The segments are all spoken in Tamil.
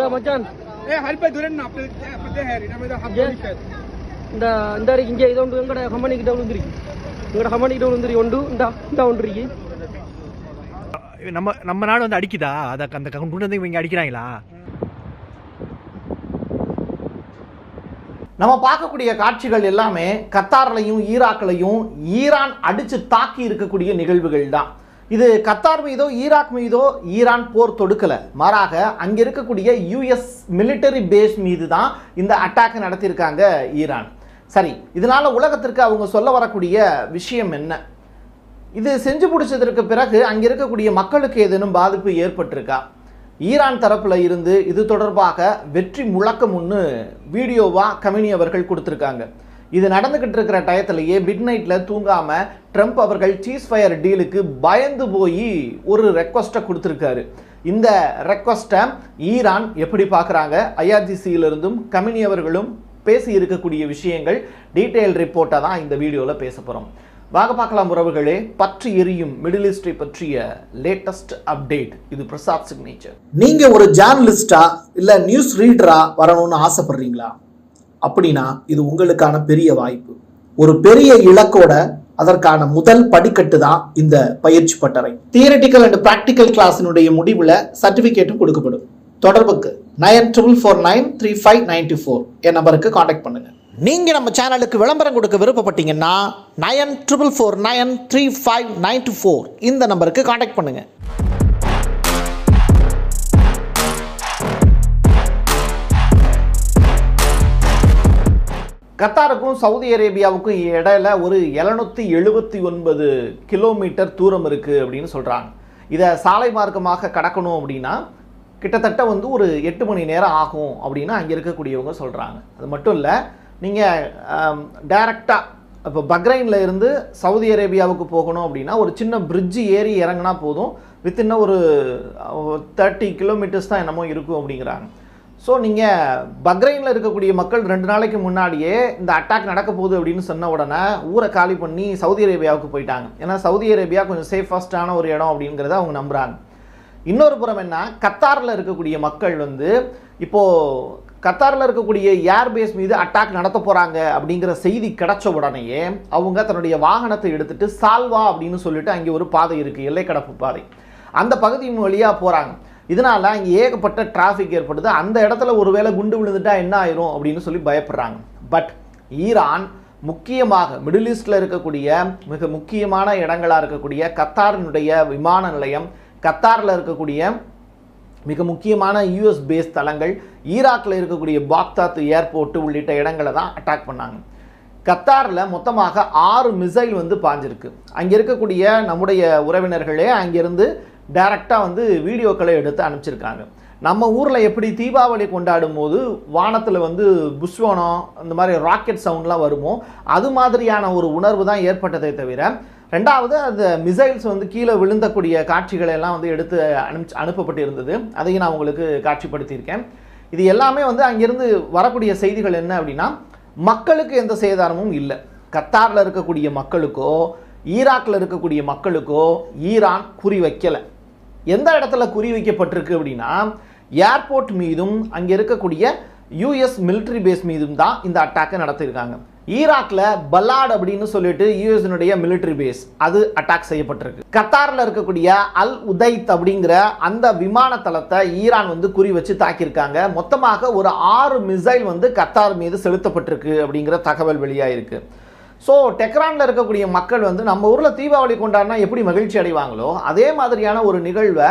நம்ம இந்த இந்த இருக்கு. இங்கே நம்ம நம்ம நாடு வந்து அடிக்குதா? அத அந்த கொண்டு வந்து இவங்க அடிக்கிறாங்களா? நம்ம பார்க்கக்கூடிய காட்சிகள் எல்லாமே கத்தார்லையும் ஈராக்கிலையும் ஈரான் அடிச்சு தாக்கி இருக்கக்கூடிய நிகழ்வுகள் தான் இது கத்தார் மீதோ ஈராக் மீதோ ஈரான் போர் தொடுக்கல. மாறாக அங்கே இருக்கக்கூடிய யூஎஸ் மிலிட்டரி பேஸ் மீது தான் இந்த அட்டாக் நடத்தியிருக்காங்க ஈரான். சரி இதனால் உலகத்திற்கு அவங்க சொல்ல வரக்கூடிய விஷயம் என்ன? இது செஞ்சு பிடிச்சதற்கு பிறகு அங்கே இருக்கக்கூடிய மக்களுக்கு ஏதேனும் பாதிப்பு ஏற்பட்டிருக்கா? ஈரான் தரப்பில் இருந்து இது தொடர்பாக வெற்றி முழக்கம் ஒன்று வீடியோவாக கமினி அவர்கள் கொடுத்துருக்காங்க. இது நடந்துகிட்டு இருக்கிற டயத்திலேயே மிட் நைட்ல தூங்காம ட்ரம்ப் அவர்கள் சீஸ் ஃபயர் டீலுக்கு பயந்து போய் ஒரு ரெக்வஸ்ட்டை கொடுத்துருக்காரு. இந்த ரெக்வஸ்ட்டை ஈரான் எப்படி பார்க்குறாங்க? ஐஆர்ஜிசியிலிருந்தும் கமினி அவர்களும் பேசி இருக்கக்கூடிய விஷயங்கள் டீட்டெயில் ரிப்போர்ட்டாக தான் இந்த வீடியோவில் பேச போகிறோம் வாங்க பார்க்கலாம் உறவுகளே பற்றி எரியும் மிடில் ஈஸ்டை பற்றிய லேட்டஸ்ட் அப்டேட் இது பிரசாத் சிக்னேச்சர் நீங்கள் ஒரு ஜேர்னலிஸ்டா இல்லை நியூஸ் ரீடரா வரணும்னு ஆசைப்படுறீங்களா? அப்படின்னா இது உங்களுக்கான பெரிய வாய்ப்பு. ஒரு பெரிய இலக்கோட அதற்கான முதல் படிக்கட்டு தான் இந்த பயிற்சி பட்டறை. தியரட்டிக்கல் அண்ட் பிராக்டிக்கல் கிளாஸினுடைய முடிவில் சர்டிஃபிகேட்டும் கொடுக்கப்படும். தொடர்புக்கு nine triple four nine three five ninety four என் நம்பருக்கு காண்டாக்ட் பண்ணுங்க. நீங்கள் நம்ம சேனலுக்கு விளம்பரம் கொடுக்க விருப்பப்பட்டீங்கன்னா nine triple four nine three five ninety four இந்த நம்பருக்கு காண்டாக்ட் பண்ணுங்கள் கத்தாருக்கும் சவுதி அரேபியாவுக்கும் இடையில ஒரு எழுநூற்றி எழுபத்தி ஒன்பது கிலோமீட்டர் தூரம் இருக்குது அப்படின்னு சொல்கிறாங்க இதை சாலை மார்க்கமாக கடக்கணும் அப்படின்னா கிட்டத்தட்ட வந்து ஒரு எட்டு மணி நேரம் ஆகும் அப்படின்னு அங்கே இருக்கக்கூடியவங்க சொல்கிறாங்க அது மட்டும் இல்லை நீங்கள் டைரெக்டாக இப்போ பக்ரைனில் இருந்து சவுதி அரேபியாவுக்கு போகணும் அப்படின்னா ஒரு சின்ன பிரிட்ஜு ஏறி இறங்கினா போதும். வித்தின் ஒரு தேர்ட்டி கிலோமீட்டர்ஸ் தான் என்னமோ இருக்கும் அப்படிங்கிறாங்க. ஸோ நீங்கள் பக்ரைனில் இருக்கக்கூடிய மக்கள் ரெண்டு நாளைக்கு முன்னாடியே இந்த அட்டாக் நடக்க போகுது அப்படின்னு சொன்ன உடனே ஊரை காலி பண்ணி சவுதி அரேபியாவுக்கு போயிட்டாங்க. ஏன்னா சவுதி அரேபியா கொஞ்சம் சேஃபஸ்டான ஒரு இடம் அப்படிங்கிறத அவங்க நம்புகிறாங்க இன்னொரு புறம் என்ன? கத்தாரில் இருக்கக்கூடிய மக்கள் வந்து இப்போது கத்தாரில் இருக்கக்கூடிய ஏர்பேஸ் மீது அட்டாக் நடத்த போகிறாங்க அப்படிங்கிற செய்தி கிடச்ச உடனேயே அவங்க தன்னுடைய வாகனத்தை எடுத்துகிட்டு சால்வா அப்படின்னு சொல்லிட்டு அங்கே ஒரு பாதை இருக்குது எல்லை கடப்பு பாதை. அந்த பகுதியின் வழியாக போகிறாங்க இதனால இங்கே ஏகப்பட்ட டிராஃபிக் ஏற்படுது. அந்த இடத்துல ஒருவேளை குண்டு விழுந்துட்டா என்ன ஆயிரும் அப்படின்னு சொல்லி பயப்படுறாங்க. பட் ஈரான் முக்கியமாக மிடில் ஈஸ்டில் இருக்கக்கூடிய மிக முக்கியமான இடங்களாக இருக்கக்கூடிய கத்தாரினுடைய விமான நிலையம் கத்தாரில் இருக்கக்கூடிய மிக முக்கியமான யூஎஸ் பேஸ் தளங்கள் ஈராக்கில் இருக்கக்கூடிய பாக்தாத் ஏர்போர்ட் உள்ளிட்ட இடங்களை தான் அட்டாக் பண்ணாங்க. கத்தாரில் மொத்தமாக ஆறு மிசைல் வந்து பாஞ்சிருக்கு. அங்கே இருக்கக்கூடிய நம்முடைய உறவினர்களே அங்கேருந்து டைரக்டாக வந்து வீடியோக்களை எடுத்து அனுப்பிச்சிருக்காங்க. நம்ம ஊரில் எப்படி தீபாவளி கொண்டாடும் போது வானத்தில் வந்து புஷ்வனம் இந்த மாதிரி ராக்கெட் சவுண்ட்லாம் வருமோ அது மாதிரியான ஒரு உணர்வு தான் ஏற்பட்டதை தவிர ரெண்டாவது அந்த மிசைல்ஸ் வந்து கீழே விழுந்தக்கூடிய காட்சிகளை எல்லாம் வந்து எடுத்து அனுப்பிச்சு அனுப்பப்பட்டு இருந்தது அதையும் நான் உங்களுக்கு காட்சிப்படுத்தியிருக்கேன். இது எல்லாமே வந்து அங்கிருந்து வரக்கூடிய செய்திகள் என்ன அப்படின்னா மக்களுக்கு எந்த சேதாரமும் இல்லை. கத்தாரில் இருக்கக்கூடிய மக்களுக்கோ ஈராக்கில் இருக்கக்கூடிய மக்களுக்கோ ஈரான் குறி வைக்கலை. எந்த இடத்துல குறி வைக்கப்பட்டிருக்கு அப்படின்னா ஏர்போர்ட் மீதும் அங்கே இருக்கக்கூடிய யூஎஸ் மிலிட்ரி பேஸ் மீதும் தான் இந்த அட்டாக்கை நடத்தியிருக்காங்க. ஈராக்ல பல்லாட் அப்படின்னு சொல்லிட்டு யூஎஸ்னுடைய மிலிட்ரி பேஸ் அது அட்டாக் செய்யப்பட்டிருக்கு. கத்தாரில் இருக்கக்கூடிய அல் உதைத் அப்படிங்கிற அந்த விமான தளத்தை ஈரான் வந்து குறி வச்சு தாக்கியிருக்காங்க. மொத்தமாக ஒரு ஆறு மிசைல் வந்து கத்தார் மீது செலுத்தப்பட்டிருக்கு அப்படிங்கிற தகவல் வெளியாயிருக்கு. ஸோ டெக்ரானில் இருக்கக்கூடிய மக்கள் வந்து நம்ம ஊரில் தீபாவளி கொண்டாடினா எப்படி மகிழ்ச்சி அடைவாங்களோ அதே மாதிரியான ஒரு நிகழ்வை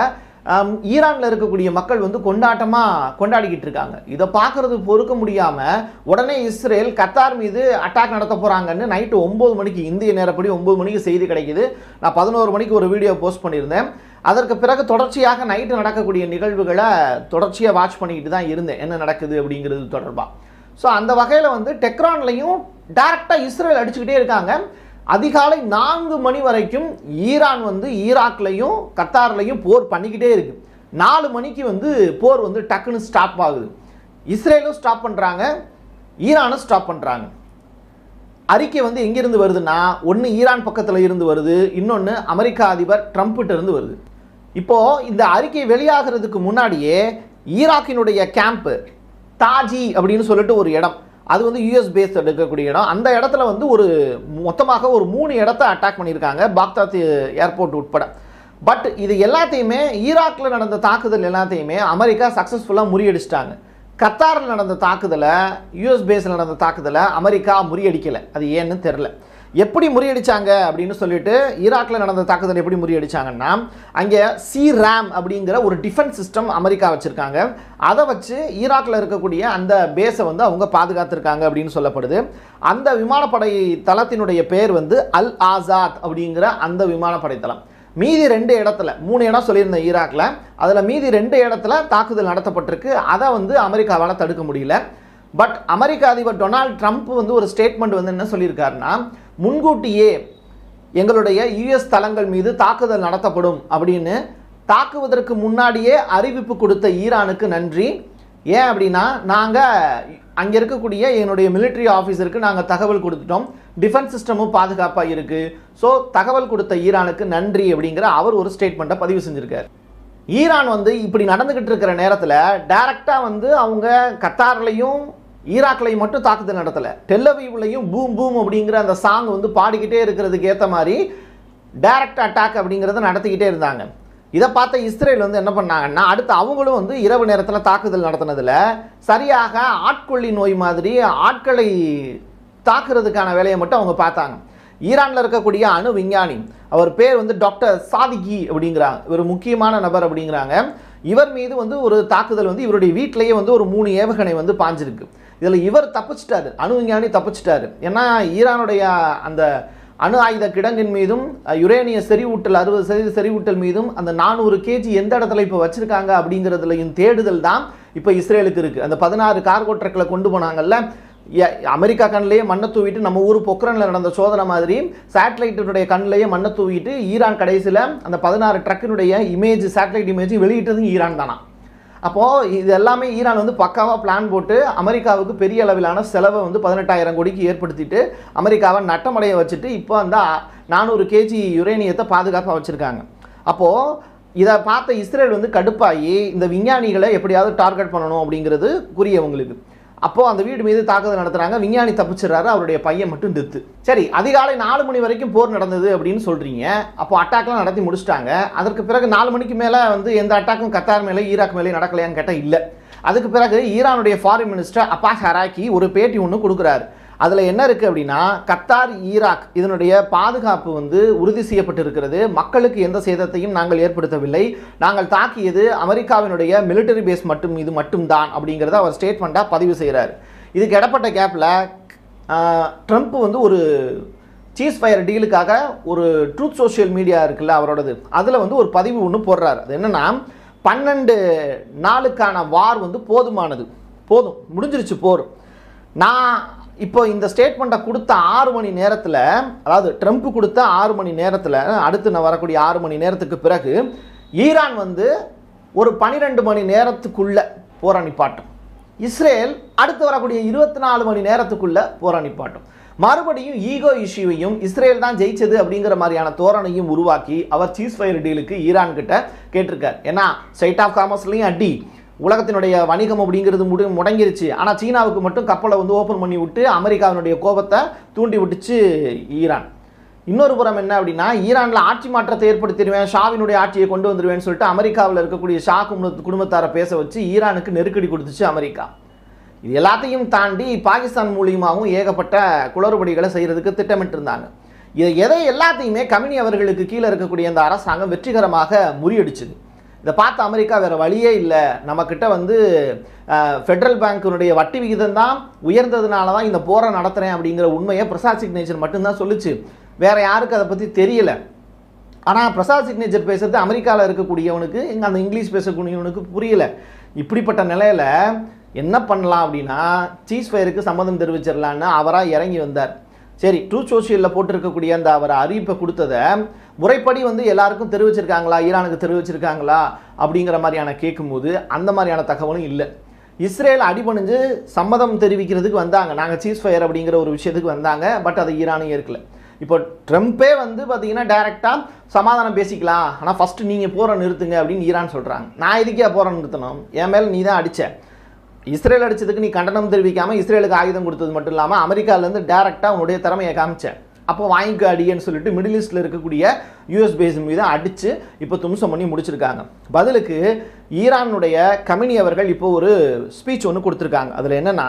ஈரானில் இருக்கக்கூடிய மக்கள் வந்து கொண்டாட்டமாக கொண்டாடிக்கிட்டு இருக்காங்க. இதை பார்க்குறது பொறுக்க முடியாமல் உடனே இஸ்ரேல் கத்தார் மீது அட்டாக் நடத்த போகிறாங்கன்னு நைட்டு ஒம்பது மணிக்கு இந்திய நேரப்படி ஒம்பது மணிக்கு செய்தி கிடைக்குது. நான் பதினோரு மணிக்கு ஒரு வீடியோ போஸ்ட் பண்ணியிருந்தேன். அதற்கு பிறகு தொடர்ச்சியாக நைட்டு நடக்கக்கூடிய நிகழ்வுகளை தொடர்ச்சியாக வாட்ச் பண்ணிக்கிட்டு தான் இருந்தேன். என்ன நடக்குது அப்படிங்கிறது தொடர்பாக ஸோ அந்த வகையில் வந்து டெக்ரான்லையும் டைரக்டாக இஸ்ரேல் அடிச்சுக்கிட்டே இருக்காங்க. அதிகாலை நான்கு மணி வரைக்கும் ஈரான் வந்து ஈராக்லையும் கத்தார்லையும் போர் பண்ணிக்கிட்டே இருக்கு. நாலு மணிக்கு வந்து போர் வந்து டக்குன்னு ஸ்டாப் ஆகுது. இஸ்ரேலும் ஸ்டாப் பண்ணுறாங்க ஈரானும் ஸ்டாப் பண்ணுறாங்க அறிக்கை வந்து எங்கேருந்து வருதுன்னா ஒன்று ஈரான் பக்கத்தில் இருந்து வருது இன்னொன்று அமெரிக்கா அதிபர் ட்ரம்ப்கிட்ட இருந்து வருது. இப்போது இந்த அறிக்கை வெளியாகிறதுக்கு முன்னாடியே ஈராக்கினுடைய கேம்ப்பு தாஜி அப்படின்னு சொல்லிட்டு ஒரு இடம். அது வந்து யூஎஸ் பேஸ் எடுக்கக்கூடிய இடம். அந்த இடத்துல வந்து ஒரு மொத்தமாக ஒரு மூணு இடத்த அட்டாக் பண்ணியிருக்காங்க பாக்தாத் ஏர்போர்ட் உட்பட. பட் இது எல்லாத்தையுமே ஈராக்கில் நடந்த தாக்குதல் எல்லாத்தையுமே அமெரிக்கா சக்ஸஸ்ஃபுல்லாக முறியடிச்சிட்டாங்க. கத்தாரில் நடந்த தாக்குதலை யூஎஸ் பேஸில் நடந்த தாக்குதலை அமெரிக்கா முறியடிக்கலை. அது ஏன்னு தெரில எப்படி முறியடிச்சாங்க அப்படின்னு சொல்லிட்டு ஈராக்கில் நடந்த தாக்குதல் எப்படி முறியடிச்சாங்கன்னா அங்கே சி ரேம் அப்படிங்கிற ஒரு டிஃபென்ஸ் சிஸ்டம் அமெரிக்கா வச்சுருக்காங்க. அதை வச்சு ஈராக்கில் இருக்கக்கூடிய அந்த பேஸை வந்து அவங்க பாதுகாத்திருக்காங்க அப்படின்னு சொல்லப்படுது. அந்த விமானப்படை தளத்தினுடைய பேர் வந்து அல் ஆசாத் அப்படிங்கிற அந்த விமானப்படை தளம். மீதி ரெண்டு இடத்துல மூணு இடம் சொல்லியிருந்தேன் ஈராக்கில் அதில் மீதி ரெண்டு இடத்துல தாக்குதல் நடத்தப்பட்டிருக்கு. அதை வந்து அமெரிக்காவால் தடுக்க முடியல. பட் அமெரிக்க அதிபர் டொனால்ட் ட்ரம்ப் வந்து ஒரு ஸ்டேட்மெண்ட் வந்து என்ன சொல்லியிருக்காருன்னா முன்கூட்டியே எங்களுடைய யுஎஸ் தளங்கள் மீது தாக்குதல் நடத்தப்படும் அப்படின்னு தாக்குவதற்கு முன்னாடியே அறிவிப்பு கொடுத்த ஈரானுக்கு நன்றி. ஏன் அப்படின்னா நாங்கள் அங்கே இருக்கக்கூடிய என்னுடைய மிலிட்ரி ஆஃபீஸருக்கு நாங்கள் தகவல் கொடுத்துட்டோம். டிஃபென்ஸ் சிஸ்டமும் பாதுகாப்பாக இருக்குது ஸோ தகவல் கொடுத்த ஈரானுக்கு நன்றி அப்படிங்கிற அவர் ஒரு ஸ்டேட்மெண்ட்டை பதிவு செஞ்சுருக்கார். ஈரான் வந்து இப்படி நடந்துக்கிட்டு இருக்கிற நேரத்தில் டைரக்டாக வந்து அவங்க கத்தார்லையும் ஈராக்லையும் மட்டும் தாக்குதல் நடத்தலை. டெல்லவீவ்லையும் பூம் பூம் அப்படிங்கிற அந்த சாங் வந்து பாடிக்கிட்டே இருக்கிறதுக்கு ஏற்ற மாதிரி டைரக்ட் அட்டாக் அப்படிங்கிறத நடத்திக்கிட்டே இருந்தாங்க. இதை பார்த்த இஸ்ரேல் வந்து என்ன பண்ணாங்கன்னா அடுத்து அவங்களும் வந்து இரவு நேரத்தில் தாக்குதல் நடத்தினதில் சரியாக ஆட்கொள்ளி நோய் மாதிரி ஆட்களை தாக்குறதுக்கான வேலையை மட்டும் அவங்க பார்த்தாங்க. ஈரானில் இருக்கக்கூடிய அணு விஞ்ஞானி அவர் பேர் வந்து டாக்டர் சாதிகி அப்படிங்கிறாங்க இவர் முக்கியமான நபர் அப்படிங்கிறாங்க. இவர் மீது வந்து ஒரு தாக்குதல் வந்து இவருடைய வீட்டிலேயே வந்து ஒரு மூணு ஏவுகணை வந்து பாஞ்சிருக்கு. இதில் இவர் தப்பிச்சிட்டாரு. அணு விஞ்ஞானி தப்பிச்சிட்டாரு. ஏன்னா ஈரானுடைய அந்த அணு ஆயுத கிடங்கின் மீதும் யுரேனிய செறிவூட்டல் அறுபது சதவீத செறிவூட்டல் மீதும் அந்த நானூறு கேஜி எந்த இடத்துல இப்போ வச்சுருக்காங்க அப்படிங்கிறதுலையும் தேடுதல் தான் இப்போ இஸ்ரேலுக்கு இருக்குது அந்த பதினாறு கார்கோ ட்ரக்கில் கொண்டு போனாங்கல்ல அமெரிக்கா கண்ணிலேயே மண்ணை தூவிட்டு நம்ம ஊர் பொக்ரனில் நடந்த சோதனை மாதிரி சேட்டலைட்டினுடைய கண்ணிலேயே மண்ணை தூவிட்டு ஈரான் கடைசியில் அந்த பதினாறு ட்ரக்கினுடைய இமேஜ் சேட்டலைட் இமேஜ் வெளியிட்டதும் ஈரான் தானா? அப்போது இது எல்லாமே ஈரான் வந்து பக்காவாக பிளான் போட்டு அமெரிக்காவுக்கு பெரிய அளவிலான செலவை வந்து பதினெட்டாயிரம் கோடிக்கு ஏற்படுத்திட்டு அமெரிக்காவை நட்டமடைய வச்சுட்டு இப்போ அந்த நானூறு கேஜி யுரேனியத்தை பாதுகாப்பாக வச்சுருக்காங்க. அப்போது இதை பார்த்த இஸ்ரேல் வந்து கடுப்பாகி இந்த விஞ்ஞானிகளை எப்படியாவது டார்கெட் பண்ணணும் அப்படிங்கிறது புரியவங்களுக்கு அப்போ அந்த வீடு மீது தாக்குதல் நடத்துறாங்க. விஞ்ஞானி தப்பிச்சிடுறாரு. அவருடைய பையன் மட்டும் டெத்து சரி அதிகாலை நாலு மணி வரைக்கும் போர் நடந்தது அப்படின்னு சொல்றீங்க. அப்போ அட்டாக்லாம் நடத்தி முடிச்சிட்டாங்க. அதற்கு பிறகு நாலு மணிக்கு மேலே வந்து எந்த அட்டாக்கும் கத்தார் மேலே ஈராக் மேலே நடக்கலையான்னு கேட்டால் இல்லை. அதுக்கு பிறகு ஈரானுடைய ஃபாரின் மினிஸ்டர் அப்பாஸ் ஹராக்கி ஒரு பேட்டி ஒன்று கொடுக்குறாரு. அதில் என்ன இருக்குது அப்படின்னா கத்தார் ஈராக் இதனுடைய பாதுகாப்பு வந்து உறுதி செய்யப்பட்டிருக்கிறது. மக்களுக்கு எந்த சேதத்தையும் நாங்கள் ஏற்படுத்தவில்லை. நாங்கள் தாக்கியது அமெரிக்காவினுடைய மிலிட்டரி பேஸ் மட்டும் இது மட்டும்தான் அப்படிங்கிறத அவர் ஸ்டேட்மெண்ட்டாக பதிவு செய்கிறார் இதுக்கு இடப்பட்ட கேப்பில் ட்ரம்ப் வந்து ஒரு சீஸ் ஃபயர் டீலுக்காக ஒரு ட்ரூத் சோஷியல் மீடியா இருக்குல்ல அவரோடது. அதில் வந்து ஒரு பதிவு ஒன்று போடுறாரு. அது என்னென்னா பன்னெண்டு நாளுக்கான வார் வந்து போதுமானது. போதும். முடிஞ்சிருச்சு போர். நான் இப்போ இந்த ஸ்டேட்மெண்ட்டை கொடுத்த ஆறு மணி நேரத்தில் அதாவது ட்ரம்ப் கொடுத்த ஆறு மணி நேரத்தில் அடுத்து நான் வரக்கூடிய ஆறு மணி நேரத்துக்கு பிறகு ஈரான் வந்து ஒரு பன்னிரெண்டு மணி நேரத்துக்குள்ளே போரை நிப்பாட்டும் இஸ்ரேல் அடுத்து வரக்கூடிய இருபத்தி நாலு மணி நேரத்துக்குள்ளே போரை நிப்பாட்டும் மறுபடியும் ஈகோ இஷ்யூவையும் இஸ்ரேல் தான் ஜெயிச்சது அப்படிங்கிற மாதிரியான தோரணையும் உருவாக்கி அவர் சீஸ் ஃபயர் டீலுக்கு ஈரான் கிட்ட கேட்டிருக்கார். ஏன்னா ஸ்ட்ரைட் ஆஃப் காமர்ஸ்லையும் அடி. உலகத்தினுடைய வணிகம் அப்படிங்கிறது முடி முடங்கிருச்சு. ஆனால் சீனாவுக்கு மட்டும் கப்பலை வந்து ஓப்பன் பண்ணி விட்டு அமெரிக்காவினுடைய கோபத்தை தூண்டி விட்டுச்சு ஈரான். இன்னொரு புறம் என்ன அப்படின்னா ஈரானில் ஆட்சி மாற்றத்தை ஏற்படுத்திடுவேன் ஷாவினுடைய ஆட்சியை கொண்டு வந்துடுவேன்னு சொல்லிட்டு அமெரிக்காவில் இருக்கக்கூடிய ஷா குடும்பத்தாரை பேச வச்சு ஈரானுக்கு நெருக்கடி கொடுத்துச்சு அமெரிக்கா. இது எல்லாத்தையும் தாண்டி பாகிஸ்தான் மூலியமாகவும் ஏகப்பட்ட குளறுபடிகளை செய்கிறதுக்கு திட்டமிட்டிருந்தாங்க. இதை எதை எல்லாத்தையுமே கமினி அவர்களுக்கு கீழே இருக்கக்கூடிய அந்த அரசாங்கம் வெற்றிகரமாக முறியடிச்சுது. இதை பார்த்த அமெரிக்கா வேறு வழியே இல்லை. நம்மக்கிட்ட வந்து ஃபெடரல் பேங்க்கினுடைய வட்டி விகிதம் தான் உயர்ந்ததுனால தான் இந்த போரை நடத்துகிறேன் அப்படிங்கிற உண்மையை பிரசாத் சிக்னேச்சர் மட்டும்தான் சொல்லுச்சு. வேறு யாருக்கு அதை பற்றி தெரியல. ஆனால் பிரசாத் சிக்னேச்சர் பேசுறது அமெரிக்காவில் இருக்கக்கூடியவனுக்கு இங்கே அந்த இங்கிலீஷ் பேசக்கூடியவனுக்கு புரியல. இப்படிப்பட்ட நிலையில் என்ன பண்ணலாம் அப்படின்னா சீஸ் ஃபயருக்கு சம்மதம் தெரிவிச்சிடலான்னு அவராக இறங்கி வந்தார். சரி ட்ரூ சோசியலில் போட்டிருக்கக்கூடிய அந்த அவர் அறிவிப்பை கொடுத்ததை முறைப்படி வந்து எல்லாருக்கும் தெரிவிச்சிருக்காங்களா? ஈரானுக்கு தெரிவிச்சிருக்காங்களா? அப்படிங்கிற மாதிரியான கேட்கும்போது அந்த மாதிரியான தகவலும் இல்லை. இஸ்ரேல் அடிபணிஞ்சு சம்மதம் தெரிவிக்கிறதுக்கு வந்தாங்க. நாங்கள் சீஸ் ஃபயர் அப்படிங்கிற ஒரு விஷயத்துக்கு வந்தாங்க. பட் அதை ஈரானும் ஏற்கல. இப்போ ட்ரம்ப்பே வந்து பார்த்தீங்கன்னா டைரெக்டாக சமாதானம் பேசிக்கலாம். ஆனால் ஃபஸ்ட்டு நீங்கள் போகிற நிறுத்துங்க அப்படின்னு ஈரான் சொல்கிறாங்க நான் இதுக்கே போகிற நிறுத்தணும்? என் மேலே நீ தான் அடித்த இஸ்ரேல் அடிச்சதுக்கு நீ கண்டனம் தெரிவிக்காமல் இஸ்ரேலுக்கு ஆயுதம் கொடுத்தது மட்டும் இல்லாமல் அமெரிக்காவிலேருந்து டேரெக்டாக உன்னுடைய திறமையை காமிச்சேன் அப்போ வாங்கிக்க அடியன்னு சொல்லிட்டு மிடில் ஈஸ்டில் இருக்கக்கூடிய யூஎஸ் பேஸ் மீது அடித்து இப்போ தும்சம் பண்ணி முடிச்சிருக்காங்க. பதிலுக்கு ஈரானுடைய கமினி அவர்கள் இப்போ ஒரு ஸ்பீச் ஒன்று கொடுத்துருக்காங்க. அதில் என்னென்னா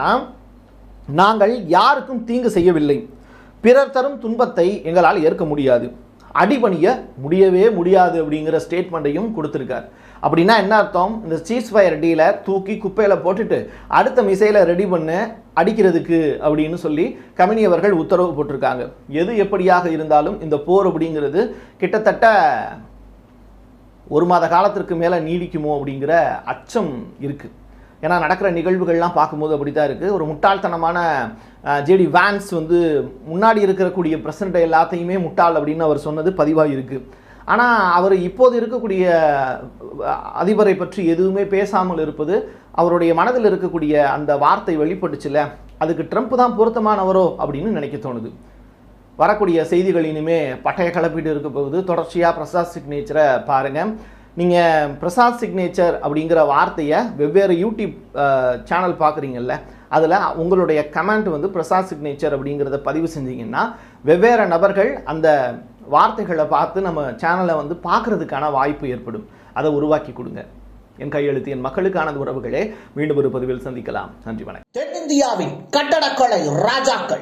நாங்கள் யாருக்கும் தீங்கு செய்யவில்லை. பிறர் தரும் துன்பத்தை எங்களால் ஏற்க முடியாது. அடிபணிய முடியவே முடியாது அப்படிங்கிற ஸ்டேட்மெண்ட்டையும் கொடுத்துருக்கார். அப்படின்னா என்ன அர்த்தம்? இந்த சீஸ் ஃபயர் டீலை தூக்கி குப்பையில் போட்டுட்டு அடுத்த மிசைலை ரெடி பண்ண அடிக்கிறதுக்கு அப்படின்னு சொல்லி கமினி அவர்கள் உத்தரவு போட்டிருக்காங்க. எது எப்படியாக இருந்தாலும் இந்த போர் அப்படிங்கிறது கிட்டத்தட்ட ஒரு மாத காலத்திற்கு மேலே நீடிக்குமோ அப்படிங்கிற அச்சம் இருக்குது ஏன்னா நடக்கிற நிகழ்வுகள்லாம் பார்க்கும்போது அப்படி தான் இருக்குது ஒரு முட்டாள்தனமான ஜேடி வேன்ஸ் வந்து முன்னாடி இருக்கக்கூடிய பிரசிடண்ட் எல்லாத்தையுமே முட்டாள் அப்படின்னு அவர் சொன்னது பதிவாக இருக்குது ஆனால் அவர் இப்போது இருக்கக்கூடிய அதிபரை பற்றி எதுவுமே பேசாமல் இருப்பது அவருடைய மனதில் இருக்கக்கூடிய அந்த வார்த்தை வெளிப்பட்டுச்சுல அதுக்கு ட்ரம்ப் தான் பொருத்தமானவரோ அப்படின்னு நினைக்க தோணுது. வரக்கூடிய செய்திகள் இனிமே பட்டய கலப்பீடு இருக்க போகுது. தொடர்ச்சியாக பிரசாத் சிக்னேச்சரை பாருங்கள் நீங்கள் பிரசாத் சிக்னேச்சர் அப்படிங்கிற வார்த்தையை வெவ்வேறு யூடியூப் சேனல் பார்க்குறீங்கல்ல அதில் உங்களுடைய கமெண்ட் வந்து பிரசாத் சிக்னேச்சர் அப்படிங்கிறத பதிவு செஞ்சீங்கன்னா வெவ்வேறு நபர்கள் அந்த வார்த்தைகளை பார்த்து நம்ம சேனலை வந்து பார்க்கறதுக்கான வாய்ப்பு ஏற்படும். அதை உருவாக்கி கொடுங்க. என் கையெழுத்து என் மக்களுக்கான உறவுகளே மீண்டும் ஒரு பதிவில் சந்திக்கலாம். நன்றி வணக்கம். தென்னிந்தியாவின் கட்டடக்கலை ராஜாக்கள்.